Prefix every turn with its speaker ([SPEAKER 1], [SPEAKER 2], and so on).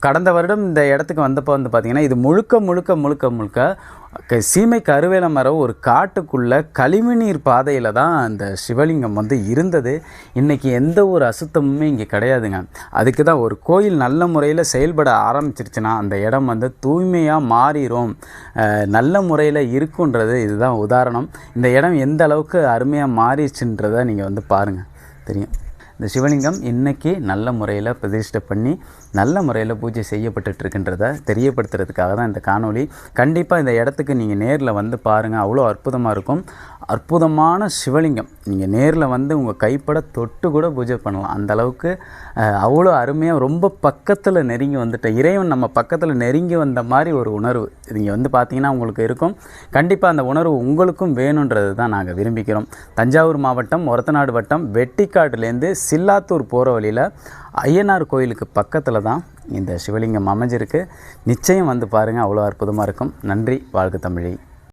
[SPEAKER 1] கடந்த வருடம் இந்த இடத்துக்கு வந்தப்போ வந்து பார்த்திங்கன்னா இது முழுக்க முழுக்க முழுக்க முழுக்க க- சீமை கருவேல மரம் ஒரு காட்டுக்குள்ள கழிவுநீர் பாதையில் தான் அந்த சிவலிங்கம் வந்து இருந்தது. இன்றைக்கி எந்த ஒரு அசுத்தமுமே இங்கே கிடையாதுங்க. அதுக்கு தான் ஒரு கோயில் நல்ல முறையில் செயல்பட ஆரம்பிச்சிருச்சுன்னா அந்த இடம் வந்து தூய்மையாக மாறிடும் நல்ல முறையில் இருக்குன்றது இதுதான் உதாரணம். இந்த இடம் எந்த அளவுக்கு அருமையாக மாறிடுச்சுன்றதை நீங்கள் வந்து பாருங்கள் தெரியும்? இந்த சிவலிங்கம் இன்றைக்கி நல்ல முறையில் பிரதிஷ்டை பண்ணி நல்ல முறையில் பூஜை செய்யப்பட்டுட்டு இருக்கின்றத தெரியப்படுத்துறதுக்காக தான் இந்த காணொளி. கண்டிப்பாக இந்த இடத்துக்கு நீங்கள் நேரில் வந்து பாருங்கள் அவ்வளோ அற்புதமாக இருக்கும். அற்புதமான சிவலிங்கம். நீங்கள் நேரில் வந்து உங்கள் கைப்பட தொட்டு கூட பூஜை பண்ணலாம். அந்த அளவுக்கு அவ்வளோ அருமையாக ரொம்ப பக்கத்தில் நெருங்கி வந்துட்ட இறைவன் நம்ம பக்கத்தில் நெருங்கி வந்த மாதிரி ஒரு உணர்வு. நீங்கள் வந்து பார்த்தீங்கன்னா உங்களுக்கு இருக்கும். கண்டிப்பாக அந்த உணர்வு உங்களுக்கும் வேணுன்றது தான் நாங்கள் விரும்பிக்கிறோம். தஞ்சாவூர் மாவட்டம் ஒரத்தநாடு வட்டம் வெட்டிக்காட்டுலேருந்து சில்லாத்தூர் போகிற வழியில் ஐயனார் கோயிலுக்கு பக்கத்தில் தான் இந்த சிவலிங்கம் அமைஞ்சிருக்கு. நிச்சயம் வந்து பாருங்கள் அவ்வளோ அற்புதமாக இருக்கும். நன்றி வாழ்க தமிழி.